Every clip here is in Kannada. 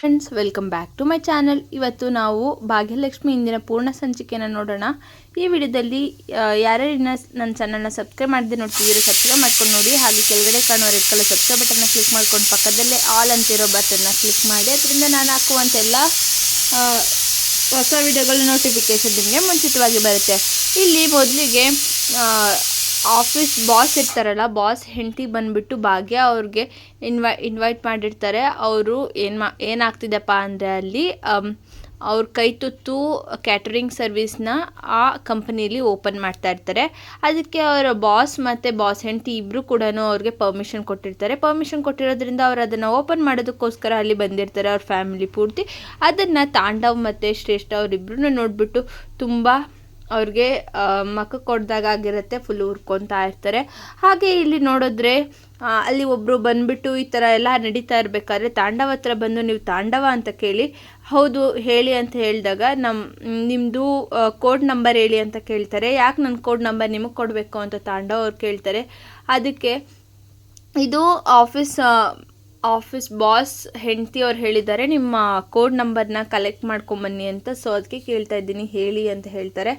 Friends welcome back to my channel ಇವತ್ತು ನಾವು ಭಾಗ್ಯಲಕ್ಷ್ಮಿ ಇಂದಿನ ಪೂರ್ಣ ಸಂಚಿಕೆಯನ್ನು ನೋಡೋಣ. ಈ ವಿಡಿಯೋದಲ್ಲಿ ಯಾರ್ಯಾರಿನ ನನ್ನ ಚಾನಲ್ನ ಸಬ್ಸ್ಕ್ರೈಬ್ ಮಾಡದೆ ನೋಡ್ತಿದ್ದೀರೋ ಸಬ್ಸ್ಕ್ರೈಬ್ ಮಾಡ್ಕೊಂಡು ನೋಡಿ. ಹಾಗೆ ಕೆಳಗಡೆ ಕಾಣುವ ರೆಡ್ ಕಲರ್ ಸಬ್ಸ್ಕ್ರೈಬ್ ಬಟನ್ನ ಕ್ಲಿಕ್ ಮಾಡ್ಕೊಂಡು ಪಕ್ಕದಲ್ಲೇ ಆಲ್ ಅಂತಿರೋ ಬಟನ್ನ ಕ್ಲಿಕ್ ಮಾಡಿ. ಅದರಿಂದ ನಾನು ಹಾಕುವಂಥ ಎಲ್ಲ ಹೊಸ ವಿಡಿಯೋಗಳ ನೋಟಿಫಿಕೇಶನ್ ನಿಮಗೆ ಮುಂಚಿತವಾಗಿ ಬರುತ್ತೆ. ಇಲ್ಲಿ ಮೊದಲಿಗೆ ಆಫೀಸ್ ಬಾಸ್ ಇರ್ತಾರಲ್ಲ, ಬಾಸ್ ಹೆಂಡತಿ ಬಂದುಬಿಟ್ಟು ಭಾಗ್ಯ ಅವ್ರಿಗೆ ಇನ್ವೈ, ಇನ್ವೈಟ್ ಮಾಡಿರ್ತಾರೆ. ಅವರು ಏನು ಮಾ ಏನಾಗ್ತಿದೆಪ್ಪ ಅಂದರೆ ಅಲ್ಲಿ ಅವ್ರ ಕೈ ತುತ್ತು ಕ್ಯಾಟರಿಂಗ್ ಸರ್ವಿಸ್ನ ಆ ಕಂಪನಿಲಿ ಓಪನ್ ಮಾಡ್ತಾ ಇರ್ತಾರೆ. ಅದಕ್ಕೆ ಅವರ ಬಾಸ್ ಮತ್ತು ಬಾಸ್ ಹೆಂಡತಿ ಇಬ್ಬರು ಕೂಡ ಅವ್ರಿಗೆ ಪರ್ಮಿಷನ್ ಕೊಟ್ಟಿರ್ತಾರೆ. ಪರ್ಮಿಷನ್ ಕೊಟ್ಟಿರೋದ್ರಿಂದ ಅವ್ರು ಅದನ್ನು ಓಪನ್ ಮಾಡೋದಕ್ಕೋಸ್ಕರ ಅಲ್ಲಿ ಬಂದಿರ್ತಾರೆ ಅವ್ರ ಫ್ಯಾಮಿಲಿ ಪೂರ್ತಿ. ಅದನ್ನು ತಾಂಡವ್ ಮತ್ತು ಶ್ರೇಷ್ಠ ಅವರಿಬ್ಬರನ್ನ ನೋಡಿಬಿಟ್ಟು ತುಂಬ ಅವ್ರಿಗೆ ಮಕ್ಕ ಕೊಡ್ದಾಗ ಆಗಿರುತ್ತೆ ಫುಲ್ ಉರ್ಕೊತಾ ಇರ್ತಾರೆ. ಹಾಗೆ ಇಲ್ಲಿ ನೋಡಿದ್ರೆ ಅಲ್ಲಿ ಒಬ್ಬರು ಬಂದ್ಬಿಟ್ಟು ಈ ಥರ ಎಲ್ಲ ನಡೀತಾ ಇರಬೇಕಾದ್ರೆ ತಾಂಡವ ಹತ್ರ ಬಂದು ನೀವು ತಾಂಡವ ಅಂತ ಕೇಳಿ, ಹೌದು, ಹೇಳಿ ಅಂತ ಹೇಳಿದಾಗ ನಮ್ಮ ನಿಮ್ಮದು ಕೋಡ್ ನಂಬರ್ ಹೇಳಿ ಅಂತ ಕೇಳ್ತಾರೆ. ಯಾಕೆ ನನ್ನ ಕೋಡ್ ನಂಬರ್ ನಿಮಗೆ ಕೊಡಬೇಕು ಅಂತ ತಾಂಡವ ಅವ್ರು ಕೇಳ್ತಾರೆ. ಅದಕ್ಕೆ, ಇದು ಆಫೀಸ್ ಆಫೀಸ್ ಬಾಸ್ ಹೆಂಡತಿ ಅವ್ರು ಹೇಳಿದ್ದಾರೆ, ನಿಮ್ಮ ಕೋಡ್ ನಂಬರ್ನ ಕಲೆಕ್ಟ್ ಮಾಡ್ಕೊಂಬನ್ನಿ ಅಂತ. ಸೊ ಅದಕ್ಕೆ ಕೇಳ್ತಾ ಇದ್ದೀನಿ, ಹೇಳಿ ಅಂತ ಹೇಳ್ತಾರೆ.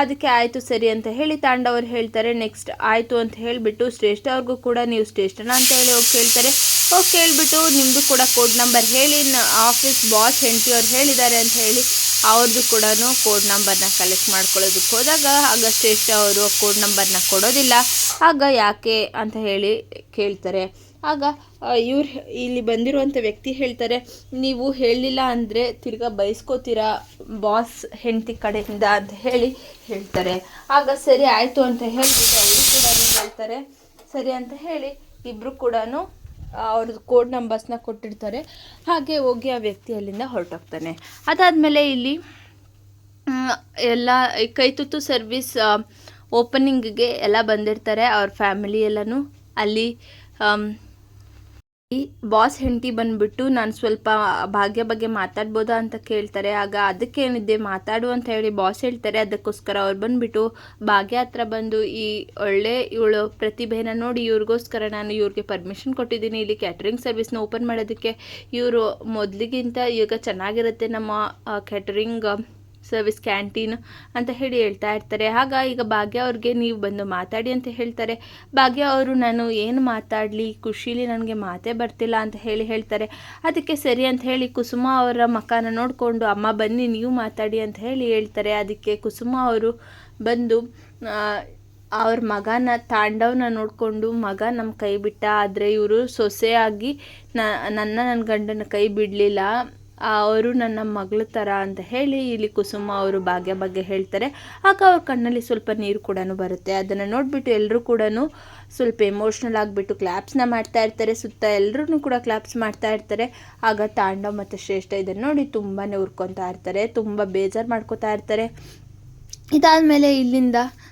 ಅದಕ್ಕೆ ಆಯಿತು ಸರಿ ಅಂತ ಹೇಳಿ ತಾಂಡವರು ಹೇಳ್ತಾರೆ ನೆಕ್ಸ್ಟ್ ಆಯಿತು ಅಂತ ಹೇಳಿಬಿಟ್ಟು ಶ್ರೇಷ್ಠ ಅವ್ರಿಗೂ ಕೂಡ ನೀವು ಶ್ರೇಷ್ಠನ ಅಂತ ಹೇಳಿ ಹೋಗಿ ಕೇಳ್ತಾರೆ. ಹೋಗಿ ಕೇಳಿಬಿಟ್ಟು ನಿಮ್ಮದು ಕೂಡ ಕೋಡ್ ನಂಬರ್ ಹೇಳಿ ಆಫೀಸ್ ಬಾಸ್ ಹೆಂಡತಿ ಅವ್ರು ಹೇಳಿದ್ದಾರೆ ಅಂತ ಹೇಳಿ ಅವ್ರದ್ದು ಕೂಡ ಕೋಡ್ ನಂಬರ್ನ ಕಲೆಕ್ಟ್ ಮಾಡ್ಕೊಳ್ಳೋದಕ್ಕೆ ಹೋದಾಗ, ಆಗ ಶ್ರೇಷ್ಠ ಅವರು ಕೋಡ್ ನಂಬರ್ನ ಕೊಡೋದಿಲ್ಲ. ಆಗ ಯಾಕೆ ಅಂತ ಹೇಳಿ ಕೇಳ್ತಾರೆ. ಆಗ ಇವ್ರು ಇಲ್ಲಿ ಬಂದಿರುವಂಥ ವ್ಯಕ್ತಿ ಹೇಳ್ತಾರೆ, ನೀವು ಹೇಳಲಿಲ್ಲ ಅಂದರೆ ತಿರ್ಗಾ ಬೈಸ್ಕೋತೀರಾ ಬಾಸ್ ಹೆಂಡತಿ ಕಡೆಯಿಂದ? ಅಂತ ಹೇಳಿ ಹೇಳ್ತಾರೆ. ಆಗ, ಸರಿ ಆಯಿತು ಅಂತ ಹೇಳಿಬಿಟ್ಟು ಅವರು ಕೂಡ ಹೇಳ್ತಾರೆ. ಸರಿ ಅಂತ ಹೇಳಿ ಇಬ್ಬರು ಕೂಡ ಅವ್ರದ್ದು ಕೋಡ್ ನಂಬರ್ಸ್ನ ಕೊಟ್ಟಿರ್ತಾರೆ. ಹಾಗೆ ಹೋಗಿ ಆ ವ್ಯಕ್ತಿ ಅಲ್ಲಿಂದ ಹೊರಟೋಗ್ತಾನೆ. ಅದಾದಮೇಲೆ ಇಲ್ಲಿ ಎಲ್ಲ ಕೈತುತ್ತು ಸರ್ವಿಸ್ ಓಪನಿಂಗಿಗೆ ಎಲ್ಲ ಬಂದಿರ್ತಾರೆ. ಅವ್ರ ಫ್ಯಾಮಿಲಿ ಎಲ್ಲನೂ. ಅಲ್ಲಿ ಈ ಬಾಸ್ ಹೆಂಡತಿ ಬಂದ್ಬಿಟ್ಟು ನಾನು ಸ್ವಲ್ಪ ಭಾಗ್ಯ ಬಗ್ಗೆ ಮಾತಾಡ್ಬೋದಾ ಅಂತ ಕೇಳ್ತಾರೆ. ಆಗ ಅದಕ್ಕೇನಿದೆ ಮಾತಾಡು ಅಂತ ಹೇಳಿ ಬಾಸ್ ಹೇಳ್ತಾರೆ. ಅದಕ್ಕೋಸ್ಕರ ಅವ್ರು ಬಂದ್ಬಿಟ್ಟು ಭಾಗ್ಯ ಹತ್ರ ಬಂದು ಈ ಒಳ್ಳೆ ಇವಳು ಪ್ರತಿಭೆನ ನೋಡಿ ಇವ್ರಿಗೋಸ್ಕರ ನಾನು ಇವ್ರಿಗೆ ಪರ್ಮಿಷನ್ ಕೊಟ್ಟಿದ್ದೀನಿ. ಇಲ್ಲಿ ಕ್ಯಾಟ್ರಿಂಗ್ ಸರ್ವಿಸ್ನ ಓಪನ್ ಮಾಡೋದಕ್ಕೆ ಇವರು ಮೊದಲಿಗಿಂತ ಈಗ ಚೆನ್ನಾಗಿರುತ್ತೆ ನಮ್ಮ ಕ್ಯಾಟರಿಂಗ್ ಸರ್ವಿಸ್ ಕ್ಯಾಂಟೀನ್ ಅಂತ ಹೇಳಿ ಹೇಳ್ತಾ ಇರ್ತಾರೆ. ಆಗ ಈಗ ಭಾಗ್ಯ ಅವ್ರಿಗೆ ನೀವು ಬಂದು ಮಾತಾಡಿ ಅಂತ ಹೇಳ್ತಾರೆ. ಭಾಗ್ಯ ಅವರು, ನಾನು ಏನು ಮಾತಾಡಲಿ? ಖುಷೀಲಿ ನನಗೆ ಮಾತೇ ಬರ್ತಿಲ್ಲ ಅಂತ ಹೇಳಿ ಹೇಳ್ತಾರೆ. ಅದಕ್ಕೆ ಸರಿ ಅಂತ ಹೇಳಿ ಕುಸುಮ ಅವರ ಮಕಾನ ನೋಡಿಕೊಂಡು, ಅಮ್ಮ ಬನ್ನಿ, ನೀವು ಮಾತಾಡಿ ಅಂತ ಹೇಳಿ ಹೇಳ್ತಾರೆ. ಅದಕ್ಕೆ ಕುಸುಮ ಅವರು ಬಂದು ಅವ್ರ ಮಗನ ತಾಂಡವನ ನೋಡಿಕೊಂಡು, ಮಗ ನಮ್ಮ ಕೈ ಬಿಟ್ಟ. ಆದರೆ ಇವರು ಸೊಸೆಯಾಗಿ ನನ್ನ ನನ್ನ ಗಂಡನ ಕೈ ಬಿಡಲಿಲ್ಲ. ಅವರು ನನ್ನ ಮಗಳ ಥರ ಅಂತ ಹೇಳಿ ಇಲ್ಲಿ ಕುಸುಮ ಅವರು ಭಾಗ್ಯ ಬಗ್ಗೆ ಹೇಳ್ತಾರೆ. ಆಗ ಅವ್ರ ಕಣ್ಣಲ್ಲಿ ಸ್ವಲ್ಪ ನೀರು ಕೂಡ ಬರುತ್ತೆ. ಅದನ್ನು ನೋಡಿಬಿಟ್ಟು ಎಲ್ಲರೂ ಕೂಡ ಸ್ವಲ್ಪ ಎಮೋಷ್ನಲ್ ಆಗಿಬಿಟ್ಟು ಕ್ಲಾಪ್ಸ್ನ ಮಾಡ್ತಾ ಇರ್ತಾರೆ. ಸುತ್ತ ಎಲ್ಲರೂ ಕೂಡ ಕ್ಲಾಪ್ಸ್ ಮಾಡ್ತಾ ಇರ್ತಾರೆ. ಆಗ ತಾಂಡವ ಮತ್ತು ಶ್ರೇಷ್ಠ ಇದನ್ನು ನೋಡಿ ತುಂಬಾ ಉರ್ಕೊತಾ ಇರ್ತಾರೆ. ತುಂಬ ಬೇಜಾರು ಮಾಡ್ಕೋತಾ ಇರ್ತಾರೆ. ಇದಾದಮೇಲೆ ಇಲ್ಲಿಂದ ಆ,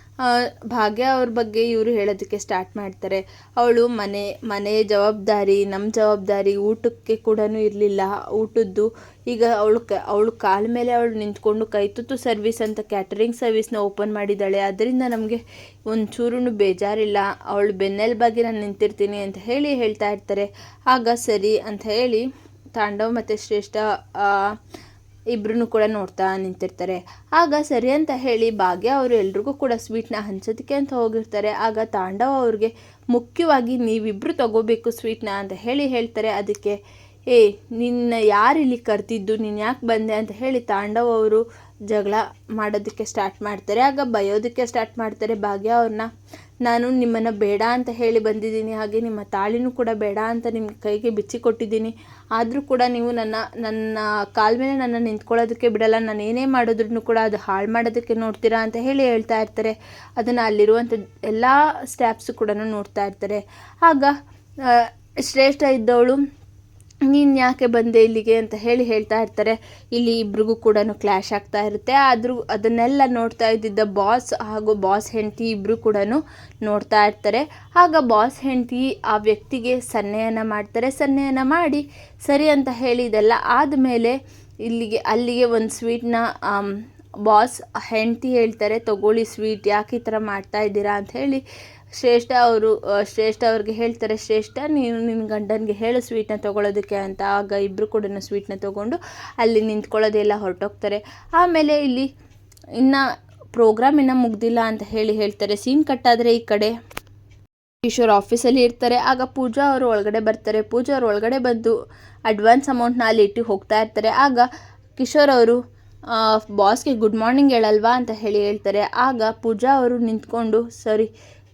ಭಾಗ್ಯ ಅವ್ರ ಬಗ್ಗೆ ಇವರು ಹೇಳೋದಕ್ಕೆ ಸ್ಟಾರ್ಟ್ ಮಾಡ್ತಾರೆ. ಅವಳು ಮನೆ ಮನೆ ಜವಾಬ್ದಾರಿ ನಮ್ಮ ಜವಾಬ್ದಾರಿ ಊಟಕ್ಕೆ ಕೂಡ ಇರಲಿಲ್ಲ. ಊಟದ್ದು ಈಗ ಅವಳು ಕ, ಅವಳು ಕಾಲ ಮೇಲೆ ಅವಳು ನಿಂತ್ಕೊಂಡು ಕೈತುತ್ತು ಸರ್ವಿಸ್ ಅಂತ ಕ್ಯಾಟರಿಂಗ್ ಸರ್ವಿಸ್ನ ಓಪನ್ ಮಾಡಿದ್ದಾಳೆ. ಅದರಿಂದ ನಮಗೆ ಒಂಚೂರು ಬೇಜಾರಿಲ್ಲ. ಅವಳು ಬೆನ್ನೆಲುಬಾಗಿ ನಾನು ನಿಂತಿರ್ತೀನಿ ಅಂತ ಹೇಳಿ ಹೇಳ್ತಾ ಇರ್ತಾರೆ. ಆಗ ಸರಿ ಅಂತ ಹೇಳಿ ತಾಂಡವ್ ಮತ್ತು ಶ್ರೇಷ್ಠ ಇಬ್ಬರೂ ಕೂಡ ನೋಡ್ತಾ ನಿಂತಿರ್ತಾರೆ. ಆಗ ಸರಿ ಅಂತ ಹೇಳಿ ಭಾಗ್ಯ ಅವರು ಎಲ್ರಿಗೂ ಕೂಡ ಸ್ವೀಟ್ನ ಹಂಚೋದಕ್ಕೆ ಅಂತ ಹೋಗಿರ್ತಾರೆ. ಆಗ ತಾಂಡವ ಅವ್ರಿಗೆ ಮುಖ್ಯವಾಗಿ ನೀವಿಬ್ಬರು ತಗೋಬೇಕು ಸ್ವೀಟ್ನ ಅಂತ ಹೇಳಿ ಹೇಳ್ತಾರೆ. ಅದಕ್ಕೆ, ಏ, ನಿನ್ನ ಯಾರು ಇಲ್ಲಿ ಕರ್ತಿದ್ದು ನೀನು ಯಾಕೆ ಬಂದೆ? ಅಂತ ಹೇಳಿ ತಾಂಡವ ಅವರು ಜಗಳ ಮಾಡೋದಕ್ಕೆ ಸ್ಟಾರ್ಟ್ ಮಾಡ್ತಾರೆ. ಆಗ ಬಯೋದಕ್ಕೆ ಸ್ಟಾರ್ಟ್ ಮಾಡ್ತಾರೆ. ಭಾಗ್ಯ ಅವ್ರನ್ನ ನಾನು ನಿಮ್ಮನ್ನು ಬೇಡ ಅಂತ ಹೇಳಿ ಬಂದಿದ್ದೀನಿ, ಹಾಗೆ ನಿಮ್ಮ ತಾಳಿನೂ ಕೂಡ ಬೇಡ ಅಂತ ನಿಮ್ಮ ಕೈಗೆ ಬಿಚ್ಚಿ ಕೊಟ್ಟಿದ್ದೀನಿ. ಆದರೂ ಕೂಡ ನೀವು ನನ್ನ ನನ್ನ ಕಾಲ ಮೇಲೆ ನನ್ನ ನಿಂತ್ಕೊಳ್ಳೋದಕ್ಕೆ ಬಿಡಲ್ಲ. ನಾನು ಏನೇ ಮಾಡಿದ್ರು ಕೂಡ ಅದು ಹಾಳು ಮಾಡೋದಕ್ಕೆ ನೋಡ್ತೀರಾ ಅಂತ ಹೇಳಿ ಹೇಳ್ತಾ ಇರ್ತಾರೆ. ಅದನ್ನು ಅಲ್ಲಿರುವಂಥ ಎಲ್ಲ ಸ್ಟ್ಯಾಪ್ಸು ಕೂಡ ನೋಡ್ತಾ ಇರ್ತಾರೆ. ಆಗ ಶ್ರೇಷ್ಠ ಇದ್ದವಳು ನೀನು ಯಾಕೆ ಬಂದೆ ಇಲ್ಲಿಗೆ ಅಂತ ಹೇಳಿ ಹೇಳ್ತಾ ಇರ್ತಾರೆ. ಇಲ್ಲಿ ಇಬ್ರಿಗೂ ಕೂಡ ಕ್ಲ್ಯಾಶ್ ಆಗ್ತಾ ಇರುತ್ತೆ. ಆದರೂ ಅದನ್ನೆಲ್ಲ ನೋಡ್ತಾ ಇದ್ದಿದ್ದ ಬಾಸ್ ಹಾಗೂ ಬಾಸ್ ಹೆಂಡತಿ ಇಬ್ಬರು ಕೂಡ ನೋಡ್ತಾ ಇರ್ತಾರೆ. ಆಗ ಬಾಸ್ ಹೆಂಡತಿ ಆ ವ್ಯಕ್ತಿಗೆ ಸನ್ನೆಯನ್ನು ಮಾಡ್ತಾರೆ. ಸನ್ನೆಯನ್ನು ಮಾಡಿ ಸರಿ ಅಂತ ಹೇಳಿ ಇದೆಲ್ಲ ಆದಮೇಲೆ ಇಲ್ಲಿಗೆ ಅಲ್ಲಿಗೆ ಒಂದು ಸ್ವೀಟ್ನ ಬಾಸ್ ಹೆಂಡತಿ ಹೇಳ್ತಾರೆ, ತಗೊಳ್ಳಿ ಸ್ವೀಟ್, ಯಾಕೆ ಈ ಥರ ಮಾಡ್ತಾ ಇದ್ದೀರಾ? ಅಂತ ಹೇಳಿ ಶ್ರೇಷ್ಠ ಅವರು ಶ್ರೇಷ್ಠ ಅವ್ರಿಗೆ ಹೇಳ್ತಾರೆ, ಶ್ರೇಷ್ಠ, ನೀನು ನಿನ್ನ ಗಂಡನಿಗೆ ಹೇಳು ಸ್ವೀಟ್ನ ತೊಗೊಳೋದಕ್ಕೆ ಅಂತ. ಆಗ ಇಬ್ಬರು ಕೂಡ ಸ್ವೀಟ್ನ ತೊಗೊಂಡು ಅಲ್ಲಿ ನಿಂತ್ಕೊಳ್ಳೋದೆಲ್ಲ ಹೊರಟೋಗ್ತಾರೆ. ಆಮೇಲೆ ಇಲ್ಲಿ ಇನ್ನು ಪ್ರೋಗ್ರಾಮ್ ಇನ್ನು ಮುಗ್ದಿಲ್ಲ ಅಂತ ಹೇಳಿ ಹೇಳ್ತಾರೆ, ಸೀನ್ ಕಟ್ಟಾದರೆ ಈ ಕಡೆ. ಕಿಶೋರ್ ಆಫೀಸಲ್ಲಿ ಇರ್ತಾರೆ, ಆಗ ಪೂಜಾ ಅವರು ಒಳಗಡೆ ಬರ್ತಾರೆ. ಪೂಜಾ ಅವರು ಒಳಗಡೆ ಬಂದು ಅಡ್ವಾನ್ಸ್ ಅಮೌಂಟ್ನ ಅಲ್ಲಿ ಇಟ್ಟು ಹೋಗ್ತಾ ಇರ್ತಾರೆ. ಆಗ ಕಿಶೋರ್ ಅವರು ಬಾಸ್ಗೆ ಗುಡ್ ಮಾರ್ನಿಂಗ್ ಹೇಳಲ್ವಾ ಅಂತ ಹೇಳಿ ಹೇಳ್ತಾರೆ. ಆಗ ಪೂಜಾ ಅವರು ನಿಂತ್ಕೊಂಡು, ಸರಿ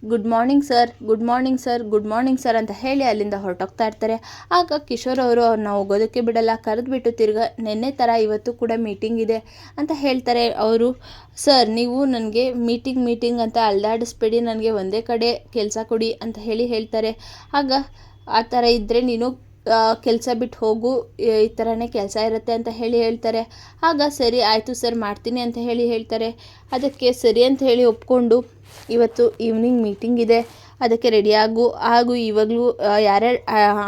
good morning sir good morning sir good morning sir ಅಂತ ಹೇಳಿ ಅಲ್ಲಿಂದ ಹೊರಟೋಗ್ತಾ ಇರ್ತಾರೆ. ಆಗ ಕಿಶೋರ್ ಅವರು ಅವ್ರನ್ನ ಹೋಗೋದಕ್ಕೆ ಬಿಡಲ್ಲ, ಕರೆದ್ಬಿಟ್ಟು ತಿರ್ಗ ನಿನ್ನೆ ಥರ ಇವತ್ತು ಕೂಡ ಮೀಟಿಂಗ್ ಇದೆ ಅಂತ ಹೇಳ್ತಾರೆ. ಅವರು, ಸರ್, ನೀವು ನನಗೆ ಮೀಟಿಂಗ್ ಮೀಟಿಂಗ್ ಅಂತ ಅಲ್ದಾಡಿಸ್ಬೇಡಿ, ನನಗೆ ಒಂದೇ ಕಡೆ ಕೆಲಸ ಕೊಡಿ ಅಂತ ಹೇಳಿ ಹೇಳ್ತಾರೆ. ಆಗ ಆ ಥರ ಇದ್ದರೆ ನೀನು ಕೆಲಸ ಬಿಟ್ಟು ಹೋಗು, ಈ ಥರನೇ ಕೆಲಸ ಇರುತ್ತೆ ಅಂತ ಹೇಳಿ ಹೇಳ್ತಾರೆ. ಆಗ ಸರಿ, ಆಯಿತು ಸರ್, ಮಾಡ್ತೀನಿ ಅಂತ ಹೇಳಿ ಹೇಳ್ತಾರೆ. ಅದಕ್ಕೆ ಸರಿ ಅಂತ ಹೇಳಿ ಒಪ್ಕೊಂಡು, ಇವತ್ತು ಈವ್ನಿಂಗ್ ಮೀಟಿಂಗ್ ಇದೆ. ಅದಕ್ಕೆ ರೆಡಿಯಾಗು ಹಾಗೂ ಇವಾಗಲೂ ಯಾರ್ಯಾರು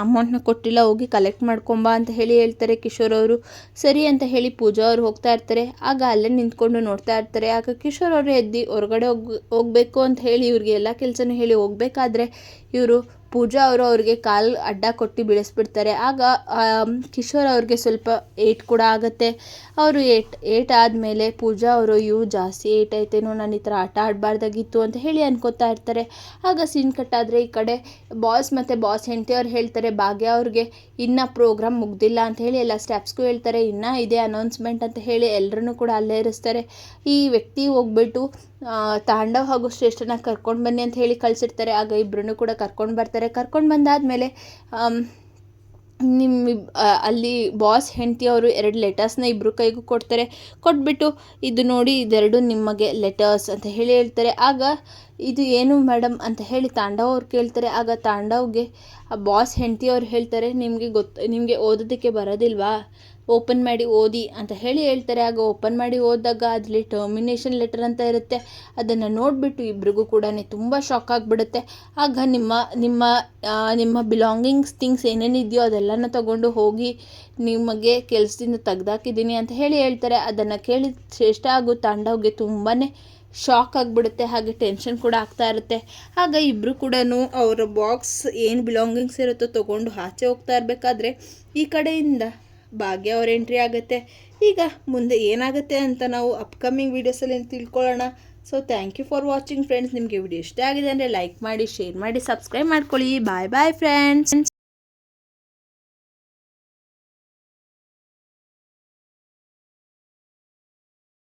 ಅಮೌಂಟ್ನ ಕೊಟ್ಟಿಲ್ಲ, ಹೋಗಿ ಕಲೆಕ್ಟ್ ಮಾಡ್ಕೊಂಬ ಅಂತ ಹೇಳಿ ಹೇಳ್ತಾರೆ ಕಿಶೋರ್ ಅವರು. ಸರಿ ಅಂತ ಹೇಳಿ ಪೂಜಾ ಅವರು ಹೋಗ್ತಾ ಇರ್ತಾರೆ. ಆಗ ಅಲ್ಲೇ ನಿಂತ್ಕೊಂಡು ನೋಡ್ತಾ ಇರ್ತಾರೆ. ಆಗ ಕಿಶೋರ್ ಅವರು ಎದ್ದು, ಹೊರಗಡೆ ಹೋಗ್, ಹೋಗಬೇಕು ಅಂತ ಹೇಳಿ, ಇವ್ರಿಗೆ ಎಲ್ಲ ಕೆಲಸನೂ ಹೇಳಿ ಹೋಗಬೇಕಾದ್ರೆ, ಇವರು ಪೂಜಾ ಅವರು ಅವ್ರಿಗೆ ಕಾಲು ಅಡ್ಡ ಕೊಟ್ಟು ಬೀಳಿಸ್ಬಿಡ್ತಾರೆ. ಆಗ ಕಿಶೋರ್ ಅವ್ರಿಗೆ ಸ್ವಲ್ಪ ಏಟ್ ಕೂಡ ಆಗುತ್ತೆ. ಅವರು ಏಟ್ ಏಟ್ ಆದಮೇಲೆ ಪೂಜಾ ಅವರು ಇವು ಜಾಸ್ತಿ ಏಟ್ ಐತೇನೋ ನಾನು ಈ ಥರ ಆಟ ಆಡಬಾರ್ದಾಗಿತ್ತು ಅಂತ ಹೇಳಿ ಅನ್ಕೋತಾ ಇರ್ತಾರೆ. ಆಗ ಸೀನ್ ಕಟ್ ಆದರೆ ಈ ಕಡೆ ಬಾಸ್ ಮತ್ತು ಬಾಸ್ ಹೆಂಡತಿ ಅವ್ರು ಹೇಳ್ತಾರೆ, ಭಾಗ್ಯ ಅವ್ರಿಗೆ ಇನ್ನೂ ಪ್ರೋಗ್ರಾಮ್ ಮುಗ್ದಿಲ್ಲ ಅಂತ ಹೇಳಿ ಎಲ್ಲ ಸ್ಟೆಪ್ಸ್ಗೂ ಹೇಳ್ತಾರೆ. ಇನ್ನೂ ಇದೆ ಅನೌನ್ಸ್ಮೆಂಟ್ ಅಂತ ಹೇಳಿ ಎಲ್ಲರೂ ಕೂಡ ಅಲ್ಲೇ ಇರಿಸ್ತಾರೆ. ಈ ವ್ಯಕ್ತಿ ಹೋಗ್ಬಿಟ್ಟು ತಾಂಡವ್ ಹಾಗೂ ಶ್ರೇಷ್ಠನ ಕರ್ಕೊಂಡು ಬನ್ನಿ ಅಂತ ಹೇಳಿ ಕಳಿಸಿರ್ತಾರೆ. ಆಗ ಇಬ್ಬರನ್ನೂ ಕೂಡ ಕರ್ಕೊಂಡು ಬರ್ತಾರೆ. ಕರ್ಕೊಂಡು ಬಂದಾದಮೇಲೆ ನಿಮ್ಮ ಅಲ್ಲಿ ಬಾಸ್ ಹೆಂಡತಿ ಅವರು ಎರಡು ಲೆಟರ್ಸ್ನ ಇಬ್ಬರು ಕೈಗೂ ಕೊಡ್ತಾರೆ. ಕೊಟ್ಬಿಟ್ಟು, ಇದು ನೋಡಿ, ಇದೆರಡು ನಿಮಗೆ ಲೆಟರ್ಸ್ ಅಂತ ಹೇಳಿ ಹೇಳ್ತಾರೆ. ಆಗ ಇದು ಏನು ಮೇಡಮ್ ಅಂತ ಹೇಳಿ ತಾಂಡವ್ ಅವ್ರು ಕೇಳ್ತಾರೆ. ಆಗ ತಾಂಡವ್ಗೆ ಆ ಬಾಸ್ ಹೆಂಡತಿ ಅವ್ರು ಹೇಳ್ತಾರೆ, ನಿಮಗೆ ಗೊತ್ತು ನಿಮಗೆ ಓದೋದಕ್ಕೆ ಬರೋದಿಲ್ವಾ? ಓಪನ್ ಮಾಡಿ ಓದಿ ಅಂತ ಹೇಳಿ ಹೇಳ್ತಾರೆ. ಆಗ ಓಪನ್ ಮಾಡಿ ಓದಿದಾಗ ಅದರಲ್ಲಿ ಟರ್ಮಿನೇಷನ್ ಲೆಟರ್ ಅಂತ ಇರುತ್ತೆ. ಅದನ್ನು ನೋಡಿಬಿಟ್ಟು ಇಬ್ರಿಗೂ ಕೂಡ ತುಂಬ ಶಾಕ್ ಆಗಿಬಿಡುತ್ತೆ. ಆಗ ನಿಮ್ಮ ನಿಮ್ಮ ನಿಮ್ಮ ಬಿಲಾಂಗಿಂಗ್ಸ್ ಥಿಂಗ್ಸ್ ಏನೇನಿದೆಯೋ ಅದೆಲ್ಲನ ತಗೊಂಡು ಹೋಗಿ ನಿಮಗೆ ಕೆಲಸದಿಂದ ತೆಗ್ದಾಕಿದ್ದೀನಿ ಅಂತ ಹೇಳಿ ಹೇಳ್ತಾರೆ. ಅದನ್ನು ಕೇಳಿ ಶ್ರೇಷ್ಠ ಹಾಗೂ ತಾಂಡವ್ಗೆ ತುಂಬಾ ಶಾಕ್ ಆಗಿಬಿಡುತ್ತೆ. ಹಾಗೆ ಟೆನ್ಷನ್ ಕೂಡ ಆಗ್ತಾ ಇರುತ್ತೆ. ಆಗ ಇಬ್ಬರು ಕೂಡ ಅವರ ಬಾಕ್ಸ್ ಏನು ಬಿಲಾಂಗಿಂಗ್ಸ್ ಇರುತ್ತೋ ತೊಗೊಂಡು ಆಚೆ ಹೋಗ್ತಾ ಇರಬೇಕಾದ್ರೆ ಈ ಕಡೆಯಿಂದ ಭಾಗ್ಯ ಅವ್ರ ಎಂಟ್ರಿ ಆಗುತ್ತೆ. ಈಗ ಮುಂದೆ ಏನಾಗುತ್ತೆ ಅಂತ ನಾವು ಅಪ್ಕಮಿಂಗ್ ವೀಡಿಯೋಸಲ್ಲಿ ತಿಳ್ಕೊಳ್ಳೋಣ. So thank you for watching friends ನಿಮಗೆ ವಿಡಿಯೋ ಇಷ್ಟ ಆಗಿದೆ ಅಂದರೆ ಲೈಕ್ ಮಾಡಿ ಶೇರ್ ಮಾಡಿ ಸಬ್ಸ್ಕ್ರೈಬ್ ಮಾಡ್ಕೊಳ್ಳಿ. ಬಾಯ್ ಬಾಯ್ ಫ್ರೆಂಡ್ಸ್